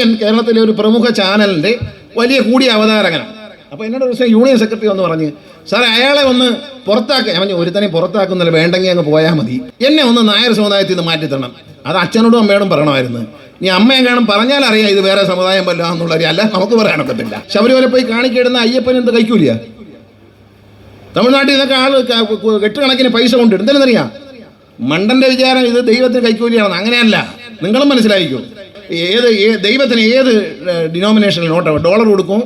പയ്യൻ കേരളത്തിലെ ഒരു പ്രമുഖ ചാനലിന്റെ വലിയ കൂടിയ അവതാരകനാണ്. അപ്പോൾ എന്നോട് ദിവസം യൂണിയൻ സെക്രട്ടറി ഒന്ന് പറഞ്ഞ് സാറേ അയാളെ ഒന്ന് പുറത്താക്കുക ഞാൻ ഒരുത്തനെ പുറത്താക്കുന്നില്ല വേണ്ടെങ്കിൽ അങ്ങ് പോയാൽ മതി. എന്നെ ഒന്ന് നായർ സമുദായത്തിൽ നിന്ന് മാറ്റിത്തരണം. അത് അച്ഛനോടും അമ്മയോടും പറയണമായിരുന്നു. നീ അമ്മയെ കാണും പറഞ്ഞാൽ അറിയാം ഇത് വേറെ സമുദായം വല്ല എന്നുള്ള അല്ല നമുക്ക് പറയാനൊക്കത്തില്ല ശബരിമല പോയി കാണിക്കിടുന്ന അയ്യപ്പൻ എന്ത് കഴിക്കൂല? തമിഴ്നാട്ടിൽ നിന്നൊക്കെ ആൾ കെട്ടുകണക്കിന് പൈസ കൊണ്ടിടും എന്തെന്നറിയാം മണ്ടന്റെ വിചാരം ഇത് ദൈവത്തിന് കൈക്കൂലിയാണെന്ന് അങ്ങനെയല്ല. നിങ്ങളും മനസ്സിലായിരിക്കും. ഏത് ദൈവത്തിന് ഏത് ഡിനോമിനേഷനിൽ നോട്ട്? ഡോളർ കൊടുക്കും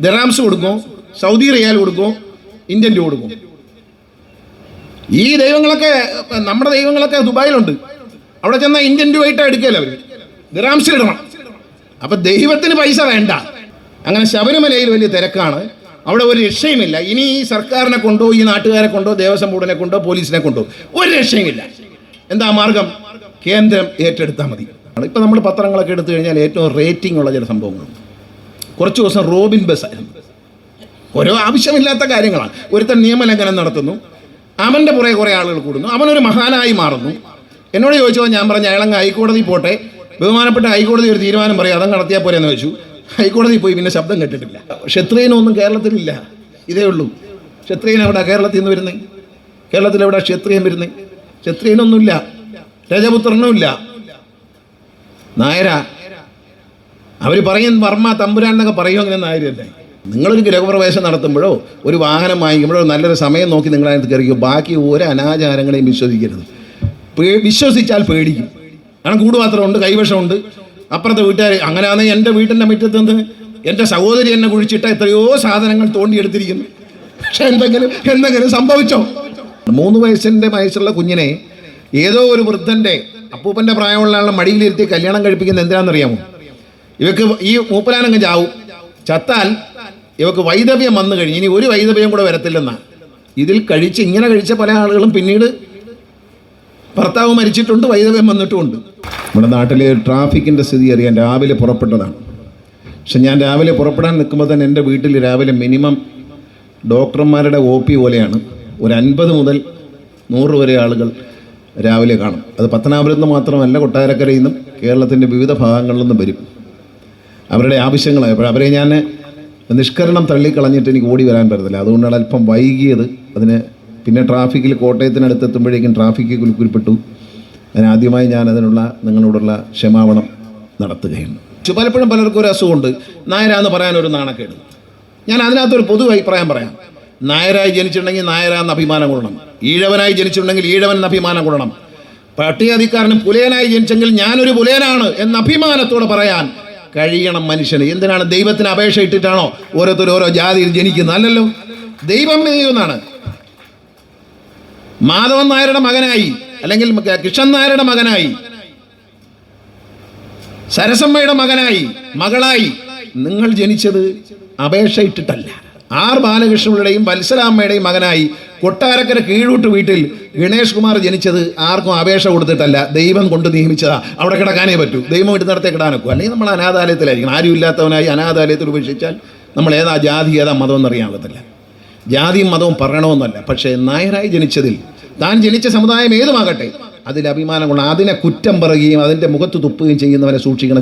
ദിറാംസ് കൊടുക്കും സൗദി റിയാൽ കൊടുക്കും ഇന്ത്യൻ രൂപ കൊടുക്കും. ഈ ദൈവങ്ങളൊക്കെ നമ്മുടെ ദൈവങ്ങളൊക്കെ ദുബായിലുണ്ട്. അവിടെ ചെന്നാൽ ഇന്ത്യൻ രൂപ എടുക്കല അവർ ദിറാംസിൽ ഇടണം. അപ്പൊ ദൈവത്തിന് പൈസ വേണ്ട. അങ്ങനെ ശബരിമലയിൽ വലിയ തിരക്കാണ്. അവിടെ ഒരു രക്ഷയുമില്ല. ഇനി ഈ സർക്കാരിനെ കൊണ്ടോ ഈ നാട്ടുകാരെ കൊണ്ടോ ദേവസ്വം ബോർഡിനെ കൊണ്ടോ പോലീസിനെ കൊണ്ടോ ഒരു രക്ഷയുമില്ല. എന്താ മാർഗം? കേന്ദ്രം ഏറ്റെടുത്താൽ മതി. ഇപ്പൊ നമ്മൾ പത്രങ്ങളൊക്കെ എടുത്തു കഴിഞ്ഞാൽ ഏറ്റവും റേറ്റിംഗ് ഉള്ള ചില സംഭവങ്ങളുണ്ട് കുറച്ച് ദിവസം റോബിൻ ബസ് ആയിരുന്നു. ഓരോ ആവശ്യമില്ലാത്ത കാര്യങ്ങളാണ്. ഒരുത്തൻ നിയമലംഘനം നടത്തുന്നു. അവന്റെ പുറകെ കുറേ ആളുകൾ കൂടുന്നു. അവനൊരു മഹാനായി മാറുന്നു. എന്നോട് ചോദിച്ചോ ഞാൻ പറഞ്ഞ അയാളങ്ങ് ഹൈക്കോടതി പോട്ടെ. ബഹുമാനപ്പെട്ട ഹൈക്കോടതി ഒരു തീരുമാനം പറയും. അതങ്ങ് നടത്തിയാൽ പോരെ എന്ന് വെച്ചു ഹൈക്കോടതി പോയി പിന്നെ ശബ്ദം കേട്ടിട്ടില്ല. ക്ഷത്രിയനൊന്നും കേരളത്തിലില്ല. ഇതേ ഉള്ളൂ. ക്ഷത്രിയൻ എവിടെ? കേരളത്തിൽ നിന്ന് വരുന്നത് കേരളത്തിൽ എവിടെ ക്ഷത്രിയൻ വരുന്നത് ക്ഷത്രിയനൊന്നുമില്ല. രജപുത്രനുമില്ല. നായര അവർ പറയും വർമ്മ തമ്പുരാൻ എന്നൊക്കെ പറയുമോ അങ്ങനെ നായരല്ലേ? നിങ്ങളൊരു ഗൃഹപ്രവേശം നടത്തുമ്പോഴോ ഒരു വാഹനം വാങ്ങിക്കുമ്പോഴോ നല്ലൊരു സമയം നോക്കി നിങ്ങൾ അതിനകത്ത് കയറിയോ ബാക്കി ഒരു അനാചാരങ്ങളെയും വിശ്വസിക്കരുത്. വിശ്വസിച്ചാൽ പേടിക്കും. കാരണം കൂടുപാത്രമുണ്ട് കൈവശമുണ്ട്. അപ്പുറത്തെ വീട്ടുകാർ അങ്ങനെയാണെങ്കിൽ എന്റെ വീട്ടിന്റെ മുറ്റത്ത് നിന്ന് എന്റെ സഹോദരി എന്നെ കുഴിച്ചിട്ട് എത്രയോ സാധനങ്ങൾ തോണ്ടിയെടുത്തിരിക്കുന്നു പക്ഷെ എന്തെങ്കിലും എന്തെങ്കിലും സംഭവിച്ചോ? മൂന്ന് വയസ്സിന്റെ വയസ്സുള്ള കുഞ്ഞിനെ ഏതോ ഒരു വൃദ്ധന്റെ അപ്പൂപ്പന്റെ പ്രായമുള്ള ആളെ മടിയിലിരുത്തി കല്യാണം കഴിപ്പിക്കുന്നത് എന്തിനാണെന്നറിയാമോ? ഇവക്ക് ഈ മൂപ്പലാനങ്ങ് ചാവും. ചത്താൽ ഇവക്ക് വൈദവ്യം വന്നു കഴിഞ്ഞ്. ഇനി ഒരു വൈദവ്യം കൂടെ വരത്തില്ലെന്നാ. ഇതിൽ കഴിച്ച് ഇങ്ങനെ കഴിച്ച പല ആളുകളും പിന്നീട് ഭർത്താവ് മരിച്ചിട്ടുണ്ട് വൈദവ്യം വന്നിട്ടുമുണ്ട്. നമ്മുടെ നാട്ടിലെ ട്രാഫിക്കിന്റെ സ്ഥിതി അറിയാൻ രാവിലെ പുറപ്പെട്ടതാണ്. പക്ഷെ ഞാൻ രാവിലെ പുറപ്പെടാൻ നിൽക്കുമ്പോൾ തന്നെ എന്റെ വീട്ടിൽ രാവിലെ മിനിമം ഡോക്ടർമാരുടെ ഒ പി പോലെയാണ്. ഒരു അൻപത് മുതൽ നൂറ് വരെ ആളുകൾ രാവിലെ കാണും. അത് പത്തനാപുരത്ത് നിന്ന് മാത്രമല്ല കൊട്ടാരക്കരയിൽ നിന്നും കേരളത്തിന്റെ വിവിധ ഭാഗങ്ങളിൽ നിന്നും വരും. അവരുടെ ആവശ്യങ്ങളായി അപ്പോൾ അവരെ ഞാൻ നിഷ്കരണം തള്ളിക്കളഞ്ഞിട്ട് എനിക്ക് ഓടി വരാൻ പറ്റത്തില്ല. അതുകൊണ്ടാണ് അല്പം വൈകിയത്. അതിന് പിന്നെ ട്രാഫിക്കിൽ കോട്ടയത്തിനടുത്ത് എത്തുമ്പോഴേക്കും ട്രാഫിക്കിൽ കുലുക്കുരുപ്പെട്ടു അതിനാദ്യമായി ഞാൻ അതിനുള്ള നിങ്ങളോടുള്ള ക്ഷമാപണം നടത്തുകയാണ്. പക്ഷെ പലപ്പോഴും പലർക്കും ഒരു അസുഖമുണ്ട്. നായരാന്ന് പറയാൻ ഒരു നാണക്കേട്. ഞാൻ അതിനകത്തൊരു പൊതു അഭിപ്രായം പറയാം. നായരായി ജനിച്ചിട്ടുണ്ടെങ്കിൽ നായരാന്ന് അഭിമാനം കൊള്ളണം. ഈഴവനായി ജനിച്ചിട്ടുണ്ടെങ്കിൽ ഈഴവൻ എന്ന് അഭിമാനം കൊള്ളണം. പട്ടികധിക്കാരനും പുലയനായി ജനിച്ചെങ്കിൽ ഞാനൊരു പുലയനാണ് എന്ന അഭിമാനത്തോടെ പറയാൻ കഴിയണം മനുഷ്യന്. എന്തിനാണ് ദൈവത്തിന് അപേക്ഷ ഇട്ടിട്ടാണോ ഓരോരുത്തർ ഓരോ ജാതിയിൽ ജനിക്കുന്നത്? അല്ലല്ലോ. ദൈവം ചെയ്യുന്നതാണ്. മാധവൻ നായരുടെ മകനായി അല്ലെങ്കിൽ കൃഷ്ണൻ നായരുടെ മകനായി സരസമ്മയുടെ മകനായി മകളായി നിങ്ങൾ ജനിച്ചത് അപേക്ഷ ഇട്ടിട്ടല്ല. ആർ ബാലകൃഷ്ണയുടെയും വത്സലാമ്മയുടെയും മകനായി കൊട്ടാരക്കര കീഴൂട്ട് വീട്ടിൽ ഗണേഷ് കുമാർ ജനിച്ചത് ആർക്കും അപേക്ഷ കൊടുത്തിട്ടല്ല. ദൈവം കൊണ്ട് നിയമിച്ചതാ. അവിടെ കിടക്കാനേ പറ്റൂ. ദൈവം ഇടുന്നിടത്തെ കിടാനൊക്കും അല്ലെങ്കിൽ നമ്മൾ അനാഥാലയത്തിലായിരിക്കണം. ആരും ഇല്ലാത്തവനായി അനാഥാലയത്തിൽ ഉപേക്ഷിച്ചാൽ നമ്മൾ ഏതാ ജാതി ഏതാ മതം എന്നറിയാൻ പറ്റത്തില്ല. ജാതിയും മതവും പറയണമെന്നല്ല. പക്ഷേ നായരായി ജനിച്ചതിൽ താൻ ജനിച്ച സമുദായം ഏതുമാകട്ടെ? അതിൽ അഭിമാനം കൊണ്ട് അതിനെ കുറ്റം പറയുകയും അതിന്റെ മുഖത്ത് തുപ്പുകയും ചെയ്യുന്നവരെ സൂക്ഷിക്കണം.